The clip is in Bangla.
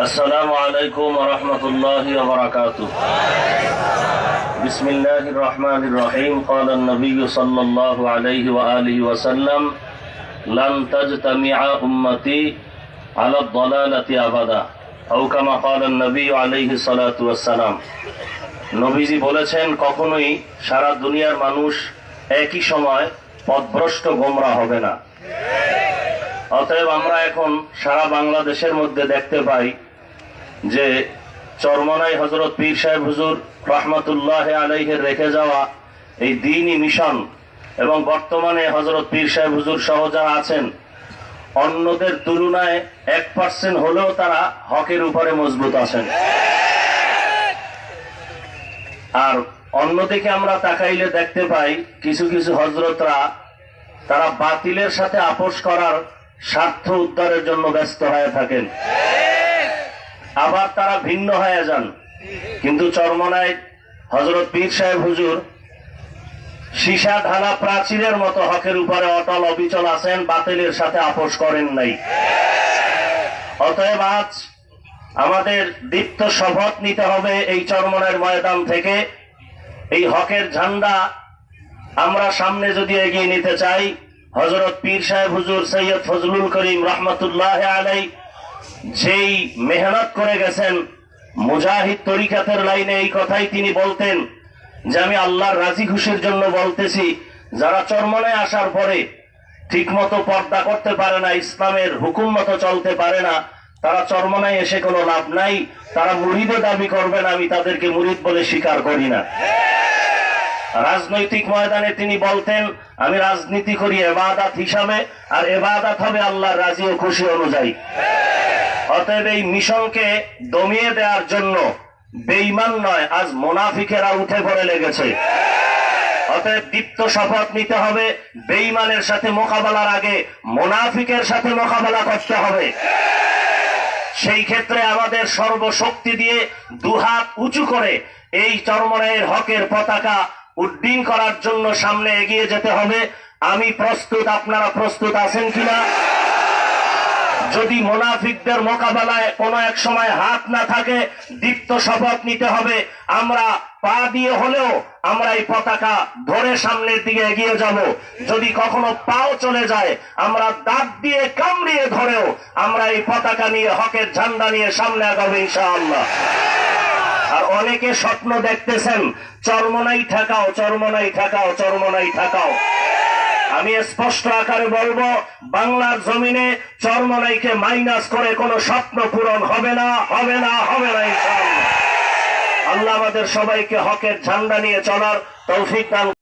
السلام عليكم ورحمة الله وبركاته بسم الله الرحمن الرحيم قال النبي صلى الله عليه وآله وسلم لن تجتمع أمتي على الضلالة أبدا أو كما قال النبي عليه الصلاة والسلام নবীজি বলেছেন কখনোই সারা দুনিয়ার মানুষ একই সময় পথভ্রষ্ট গোমরা হবে না অতএব আমরা এখন সারা বাংলাদেশের মধ্যে দেখতে পাই যে চরমনাই হজরত পীর সাহেব হুজুর রহমতুল্লাহ আলাইহের রেখে যাওয়া এই দিনই মিশন এবং বর্তমানে হজরত পীর সাহেব হুজুর সহ যারা আছেন, অন্যদের তুলনায় এক পার্সেন্ট হলেও তারা হকের উপরে মজবুত আছেন। আর অন্যদিকে আমরা তাকাইলে দেখতে পাই কিছু কিছু হজরতরা তারা বাতিলের সাথে আপোষ করার স্বার্থ উদ্ধারের জন্য ব্যস্ত হয়ে থাকেন। আবার তারা ভিন্ন হয়ে যান। কিন্তু চরমনায় হজরত পীর সাহেব হুজুর সীসা ঢালা প্রাচীরের মতো হকের উপরে অটল অবিচল আছেন, বাতিলের সাথে আপোষ করেন নাই। অতএব আজ আমাদের দীপ্ত শপথ নিতে হবে এই চরমনের ময়দান থেকে। এই হকের ঝান্ডা আমরা সামনে যদি এগিয়ে নিতে চাই হজরত পীর সাহেব হুজুর সৈয়দ ফজলুল করিম রহমতুল্লাহ আলাই যেই মেহনত করে গেছেন, মুজাহিদ তরিকাতের লাইনে এই কথাই তিনি বলতেন যে আমি আল্লাহর রাজি খুশির জন্য বলতেছি, যারা চরমনে আসার পরে ঠিক মতো পর্দা করতে পারে না, ইসলামের হুকুম মতো চলতে পারে না, তারা চরমনায় এসে কোনো লাভ নাই, তারা মুরিদে দাবি করবেন আমি তাদেরকে মুরিদ বলে স্বীকার করি না। রাজনৈতিক ময়দানে তিনি বলতেন আমি রাজনীতি করি এবাদাত হিসাবে, আর এবাদাত হবে আল্লাহর রাজি ও খুশি অনুযায়ী। অতএব এই মিশনকে দমিয়ে দেওয়ার জন্য বেইমান নয়, আজ মোনাফিকেরা উঠে পড়ে লেগেছে। অতএব দীপ্ত শপথ নিতে হবে বেইমানের সাথে মোকাবেলার আগে মোনাফিকের সাথে মোকাবেলা করতে হবে। সেই ক্ষেত্রে আমাদের সর্বশক্তি দিয়ে দুহাত উঁচু করে এই চরমনের হকের পতাকা উড্ডীন করার জন্য সামনে এগিয়ে যেতে হবে। আমি প্রস্তুত, আপনারা প্রস্তুত আছেন কিনা? যদি মোনাফিকদের মোকাবেলায় কোনো এক সময় হাত না থাকে, দীপ্ত শপথ নিতে হবে। আমরা পা দিয়ে হলেও আমরা এই পতাকা ধরে সামনের দিকে এগিয়ে যাব। যদি কখনো পাও চলে যায়, আমরা দাঁত দিয়ে কামড়িয়ে ধরেও আমরা এই পতাকা নিয়ে, হকের ঝান্ডা নিয়ে সামনে আগাবো ইনশাআল্লাহ। আর অনেকে স্বপ্ন দেখতেছেন, চরমনাই থাকাও চরমনাই থাকাও চরমনাই থাকাও আমি স্পষ্ট আকারে বলব, বাংলার জমিনে চরমনাইকে মাইনাস করে কোনো স্বপ্ন পূরণ হবে না হবে না হবে না আল্লাহ আমাদের সবাইকে হকের ঝান্ডা নিয়ে চলার তৌফিক দান